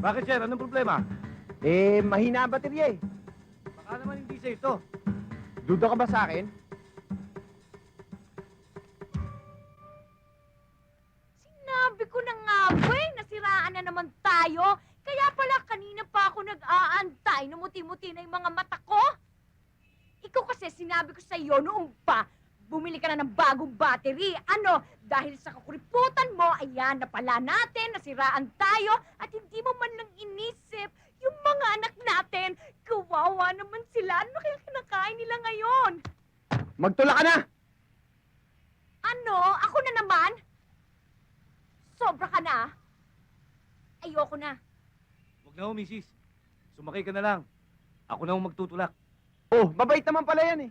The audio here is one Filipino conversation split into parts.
Bakit, sir? Anong problema? Eh, mahina ang baterya eh. Baka naman hindi sa ito. Duda ka ba sa akin? Sinabi ko na nga ba eh, nasiraan na naman tayo. Kaya pala kanina pa ako nag-aantay, numuti-muti na yung mga mata ko. Ikaw kasi sinabi ko sa iyo noong pa, bumili ka na ng bagong battery. Ano, dahil sa kakuriputan mo, ayan na pala natin, nasiraan tayo, at hindi mo man lang inisip yung mga anak natin. Kawawa naman sila. Ano kaya kinakain nila ngayon? Magtula ka na! Ano? Ako na naman? Sobra ka na? Ayoko na. Huwag na ho, misis. Sumakay ka na lang. Ako na ho magtutulak. Oh, mabait naman pala yan eh.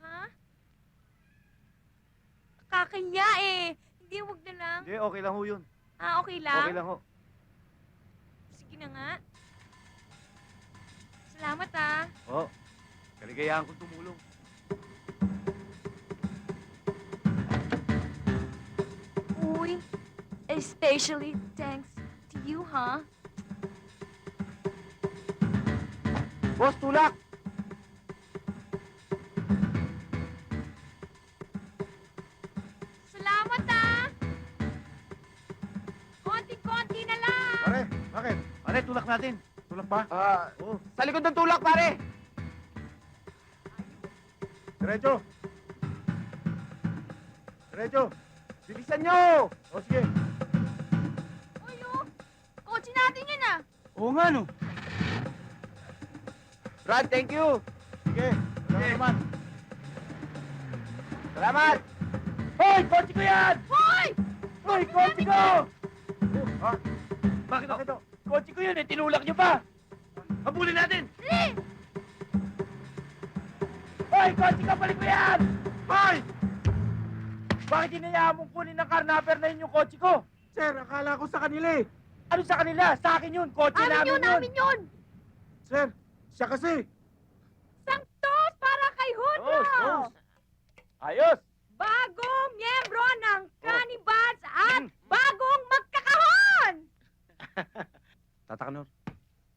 Ha? Kakaya eh. Hindi, wag na lang. Hindi, okay lang ho yun. Ah, okay lang? Okay lang ho. Sige na nga. Salamat ah. Oo. Kaligayahan kong tumulong. Uy, especially thanks to you, ha? Boss, tulak! Pare, tulak natin. Tulak ba? Ah, Oo. sa likod ng tulak, pare! Diretso. Diretso. Bilisan nyo! O sige. Uy, oh! Kotse natin yun ah! Oo nga, no. Brad, thank you! Sige. Wala naman. Salamat! Hoy! Kotse ko yan! Hoy! Hoy! Kotse ko! Ha? Bakit Bakit ako? Kotse ko yun eh. Tinulak niyo pa. Habulin natin! Dali! Hoy! Kotse ka! Balik mo yan! Hoy! Bakit hinayaan mong kunin ng karnaper na yun yung kotse ko? Sir, akala ko sa kanila eh. Ano sa kanila? Sa akin yun. Kotse Amin namin yun, amin yun! Sir, siya kasi. Sanktos para kay tos. Ayos! Bagong miyembro ng Cannibals at Mm. bagong magkakahon! Tata Kanor,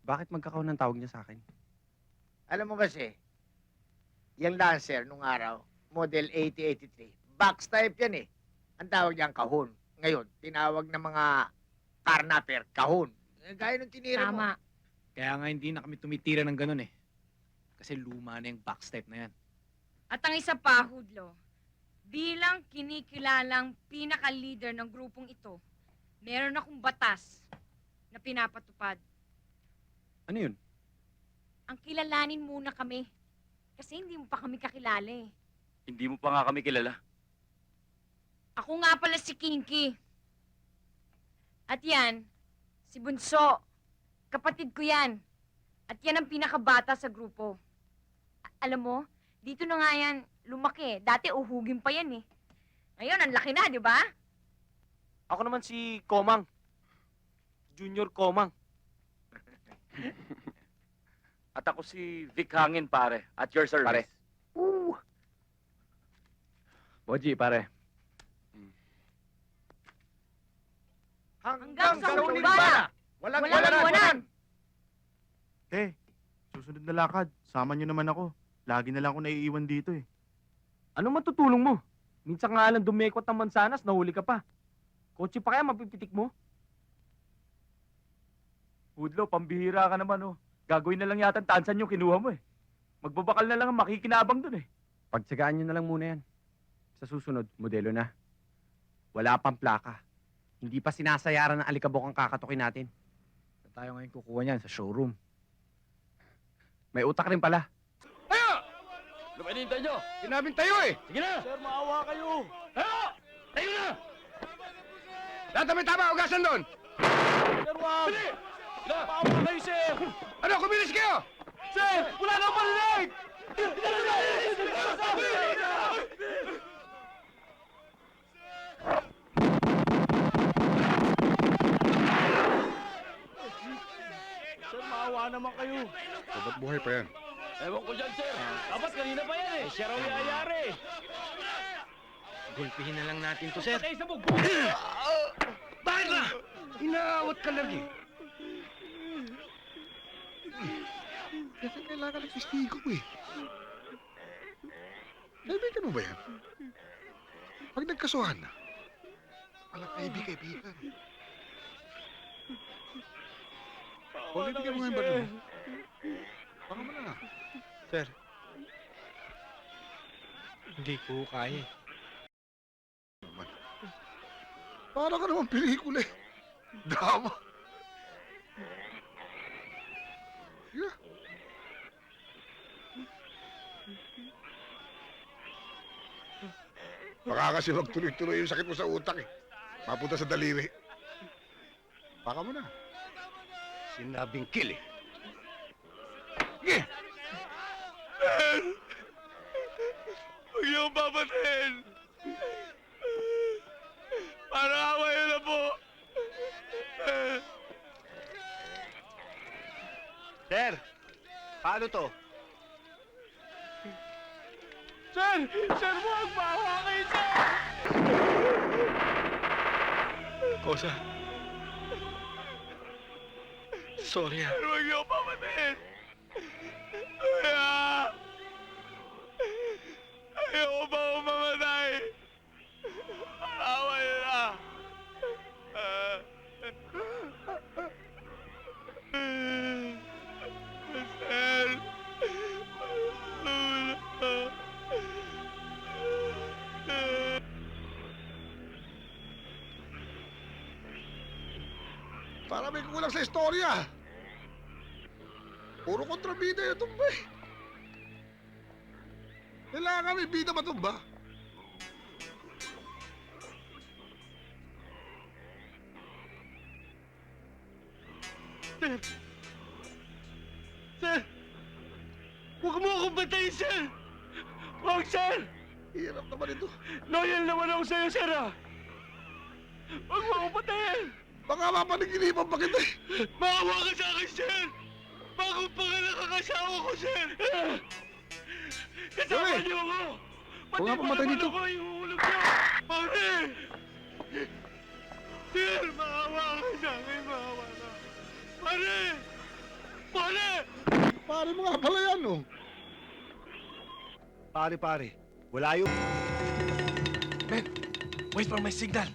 bakit magkakaon ng tawag niya sa akin? Alam mo kasi, yung Lancer nung araw, model 8083, box type yan eh. Ang tawag niyan kahon. Ngayon, tinawag ng mga carnapper, kahon. Eh, Gaya nung tinira mo. Tama. Kaya nga hindi na kami tumitira ng ganun eh. Kasi luma na yung box type na yan. At ang isa pa, Hudlo, bilang kinikilalang pinaka-leader ng grupong ito, meron akong batas na pinapatupad. Ano yun? Ang kilalanin muna kami. Kasi hindi mo pa kami kakilala eh. Hindi mo pa nga kami kilala. Ako nga pala si Kinky. At yan, si Bunso. Kapatid ko yan. At yan ang pinakabata sa grupo. A- alam mo, dito na nga yan lumaki. Dati uhugin pa yan eh. Ngayon, ang laki na, di ba? Ako naman si Komang. Junior Komang. At ako si Vic Hangin, pare. At your service. Pare. Ooh. Boji, pare. Hanggang sa huling bala. Walang, Walang iwanan. Eh, susunod na lakad. Sama niyo naman ako. Lagi na lang ako naiiwan dito eh. Anong matutulong mo? Minsan nga lang dumekot ng mansanas, nahuli ka pa. Kotse pa kaya mapipitik mo? Hudlo, pambihira ka naman, oh. Gagawin na lang yata ang tansan yung kinuha mo, eh. Magbabakal na lang ang makikinabang dun, eh. Pagtsagaan nyo na lang muna yan. Sa susunod, modelo na. Wala pang plaka. Hindi pa sinasayaran ng alikabok ang kakatukin natin. Saan tayo ngayon kukuha niyan? Sa showroom. May utak rin pala. Ano ba hinihintay nyo? Sinabing tayo eh. Sige na! Sir, maawa kayo! Tayo! Tayo na! Lahat na may tama, ugasan doon. Sir, wag! Dali! Maawa kayo, sir! Ano, kumilis kayo? Sir! Wala nang palilig! Sir, maawa naman kayo. Ba't buhay pa yan? Ewan ko dyan, sir. Dapat kanina pa yan, eh. Siya raw yayari. Gulpihin na lang natin to, sir. Patay sa bugbog! Bakit ba? Inaawat ka lang eh. Kasi kailangan ng testigo eh. Kaibigan mo ba yan? Pag nagkasuhan na, walang kaibig-kaibigan. Politikan mo nga yung baril mo. Baka mo na. Hindi ko kaya. Naman. Para ka naman pelikula eh. Drama. Baka kasi magtuloy-tuloy yung sakit mo sa utak eh. Mapunta sa daliri. Baka mo na. Sinabing kill eh. Sige! Huwag niyo akong papatayin! Para away na po! Sir! Paano to? Sir! Sir, huwag maawa kayo, sir! Kosa. Sorry ah. Sir, huwag niyo papatayin! Kaya... Ayoko pa Para may kulang sa istorya. Puro kontrabida yung tumba eh. Kailangan may bida matumba. Sir! Huwag mo akong patayin, sir! Huwag, sir! Hirap naman ito. Loyal naman ako sa'yo, sir, ah! Huwag mo akong patayin! Baka mapanaginipan pa kita eh. Maawa ka sa akin, sir! Bagong pangalan ka kasawa ko, sir! Kasama Dali! niyo ako! Huwag nga pumatay pa dito. naman ako ihuhulog niyo! Pare! Sir, maawa ka sa akin, maawa ka! Pare! Pare! Pare mo nga pala yan oh. Pare, pare. Wala yung... Wait for my signal.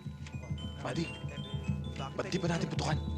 Buddy, ba't di pa natin putukan?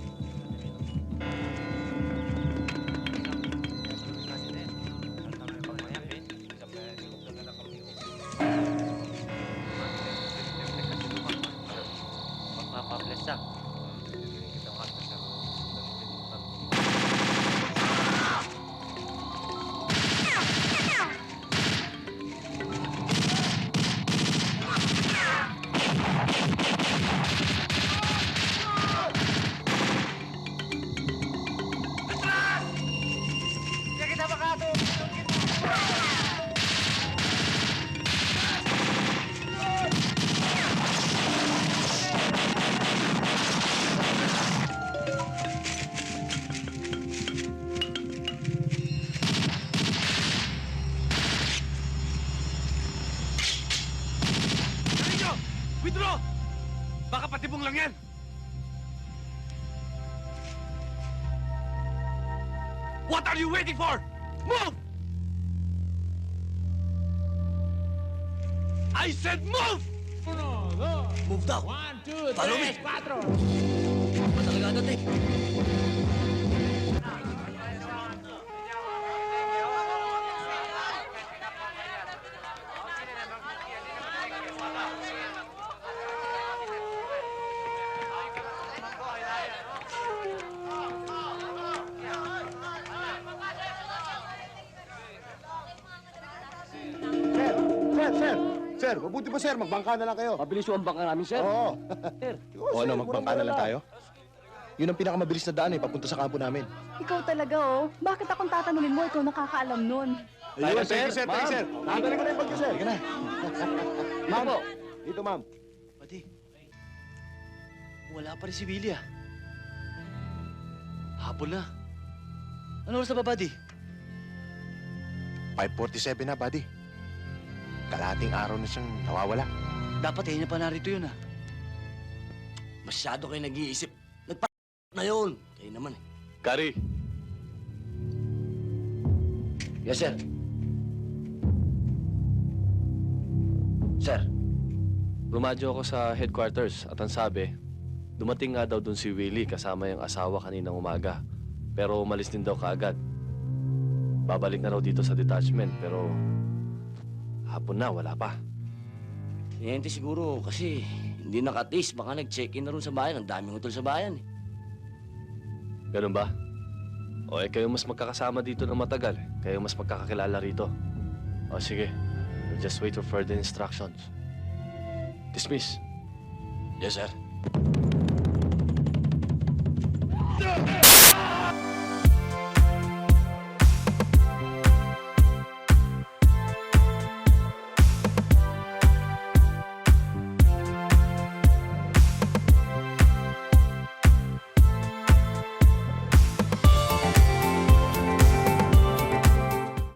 Withdraw! Baka patibong lang yan! What are you waiting for? Move! I said move! Move daw. One, two, Follow me. Ba talaga natin? Sir, sir. Sir, mabuti pa sir, magbangka na lang kayo. Mabilis yung bangka namin, sir. Oo. O ano, magbangka na lang tayo? Yun ang pinakamabilis na daan eh, papunta sa kampo namin. Ikaw talaga, oh. Bakit akong tatanungin mo? Ikaw nakakaalam nun. Ayun, Tayo, thank you, sir. sir, thank you, sir. Nandali ko na yung bagyo, sir. Sige na. Ma'am, dito, ma'am. Pati, wala pa rin si Billy ah. Hapon na. Ano oras na ba, buddy? 5.47 na, buddy. Kalating araw na siyang nawawala. Dapat eh, na pa narito yun ah. Masyado kayo nag-iisip. Nagpa na yun. Kayo naman eh. Gary. Yes, sir. Sir, Lumadyo ako sa headquarters at ang sabi, dumating nga daw doon si Willie kasama yung asawa kaninang umaga. Pero umalis din daw kaagad. Babalik na raw dito sa detachment pero Hapon na, wala pa. Kliyente siguro kasi hindi nakatis. Baka nag-check-in na rin sa bayan. Ang daming hotel sa bayan. eh. Ganun ba? O eh, kayo mas magkakasama dito ng matagal. Kayo mas magkakakilala rito. O sige, we'll just wait for further instructions. Dismiss. Yes, sir.